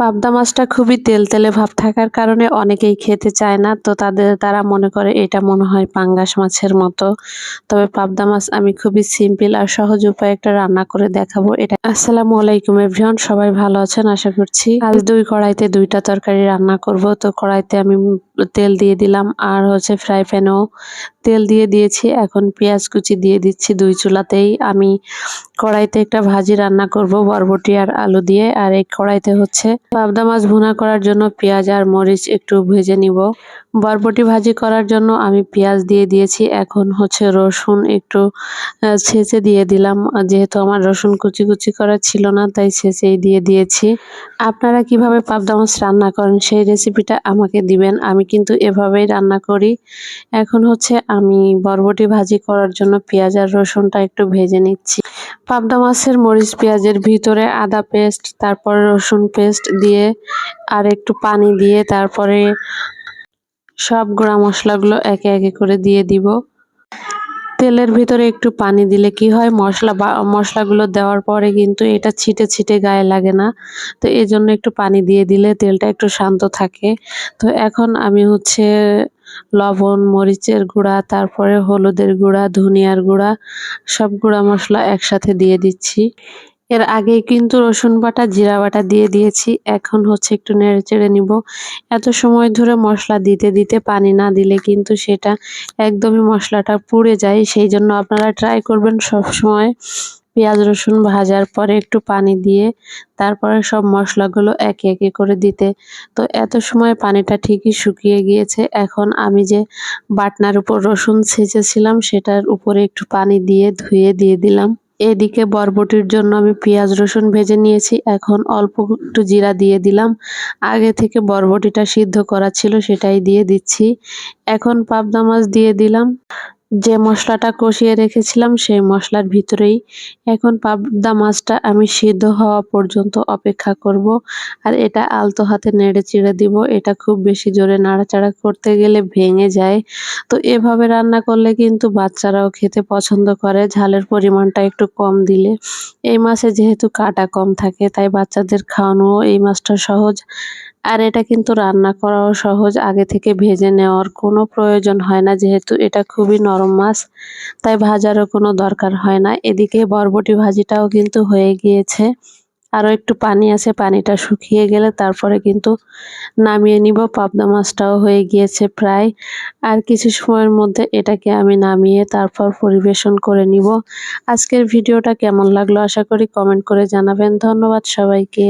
পাবদা মাছটা খুবই তেলতেলে ভাব থাকার কারণে অনেকেই খেতে চায় না, তো তাদের, তারা মনে করে এটা মনে হয় পাঙ্গাস মাছের মতো। তবে পাবদা মাছ আমি খুবই সিম্পল আর সহজ উপায়ে একটা রান্না করে দেখাবো এটা। আসসালামু আলাইকুম এভরিওয়ান, সবাই ভালো আছেন? আশা করছি আজ দুই কড়াইতে দুইটা তরকারি রান্না করব। তো কড়াইতে আমি তেল দিয়ে দিলাম, আর হচ্ছে ফ্রাই প্যানেও তেল দিয়ে দিয়েছি, এখন পেঁয়াজ কুচি দিয়ে দিচ্ছি দুই চুলাতেই। আমি কড়াইতে একটা ভাজি রান্না করব, বরবটি আর আলু দিয়ে, আর এই কড়াইতে হচ্ছে পাবদা মাছ ভুনা করার জন্য পেঁয়াজ আর মরিচ একটু ভেজে নিব। বরবটি ভাজি করার জন্য আমি পেঁয়াজ দিয়ে দিয়েছি, এখন হচ্ছে রসুন একটু ছেঁচে দিয়ে দিলাম। যেহেতু আমার রসুন কুচি কুচি করা ছিল না, তাই ছেঁচেই দিয়ে দিয়েছি। আপনারা কীভাবে পাবদা মাছ রান্না করেন সেই রেসিপিটা আমাকে দিবেন, আমি কিন্তু এভাবেই রান্না করি। এখন হচ্ছে আমি বরবটি ভাজি করার জন্য পেঁয়াজ আর রসুনটা একটু ভেজে নিচ্ছি। পাবদা মাছের মরিচ পেঁয়াজের ভিতরে আদা পেস্ট, তারপরে রসুন পেস্ট দিয়ে আর একটু পানি দিয়ে তারপরে সব গুঁড়া মশলাগুলো একে একে করে দিয়ে দিব। তেলের ভিতরে একটু পানি দিলে কি হয়, মশলা বা, মশলাগুলো দেওয়ার পরে কিন্তু এটা ছিটে ছিটে গায়ে লাগে না। তো এই জন্য একটু পানি দিয়ে দিলে তেলটা একটু শান্ত থাকে। তো এখন আমি হচ্ছে লবণ, মরিচের গুঁড়া, তারপরে হলুদের গুঁড়া, ধনিয়ার গুঁড়া, সব গুঁড়া মশলা একসাথে দিয়ে দিচ্ছি। এর আগে কিন্তু রসুন বাটা, জিরা বাটা দিয়ে দিয়েছি। এখন হচ্ছে একটু নেড়ে চেড়ে নিব। এত সময় ধরে মশলা দিতে দিতে পানি না দিলে কিন্তু সেটা একদমই মশলাটা পুড়ে যায়। সেই জন্য আপনারা ট্রাই করবেন সব সময় পেঁয়াজ, রসুন ভাজার পরে একটু পানি দিয়ে তারপরে সব মশলাগুলো একে একে করে দিতে। তো এত সময় পানিটা ঠিকই শুকিয়ে গিয়েছে। এখন আমি যে বাটনার উপর রসুন ছেঁচেছিলাম, সেটার উপরে একটু পানি দিয়ে ধুয়ে দিয়ে দিলাম। এদিকে বরবটির জন্য আমি পেঁয়াজ, রসুন ভেজে নিয়েছি। এখন অল্প একটু জিরা দিয়ে দিলাম। আগে থেকে বরবটিটা সিদ্ধ করা ছিল, সেটাই দিয়ে দিচ্ছি। এখন পাবদা মাছ দিয়ে দিলাম। যে মশলাটা কষিয়ে রেখেছিলাম, সেই মশলার ভিতরেই এখন পাবদা মাছটা আমি সিদ্ধ হওয়া পর্যন্ত অপেক্ষা করব। আর এটা আলতো হাতে নেড়ে চিড়ে দিব। এটা খুব বেশি জোরে নাড়াচাড়া করতে গেলে ভেঙে যায়। তো এভাবে রান্না করলে কিন্তু বাচ্চারাও খেতে পছন্দ করে। ঝালের পরিমাণটা একটু কম দিলে। এই মাছে যেহেতু কাটা কম থাকে, তাই বাচ্চাদের খাওয়ানো এই মাছটা সহজ। আর এটা কিন্তু রান্না করাও সহজ। আগে থেকে ভেজে নেওয়ার কোনো প্রয়োজন হয় না, যেহেতু এটা খুবই নরম মাছ, তাই ভাজারও কোনো দরকার হয় না। এদিকে বরবটি ভাজিটাও কিন্তু হয়ে গিয়েছে। আরও একটু পানি আছে, পানিটা শুকিয়ে গেলে তারপরে কিন্তু নামিয়ে নিব। পাবদা মাছটাও হয়ে গিয়েছে প্রায়। আর কিছু সময়ের মধ্যে এটাকে আমি নামিয়ে তারপর পরিবেশন করে নিব। আজকের ভিডিওটা কেমন লাগল আশা করি কমেন্ট করে জানাবেন। ধন্যবাদ সবাইকে।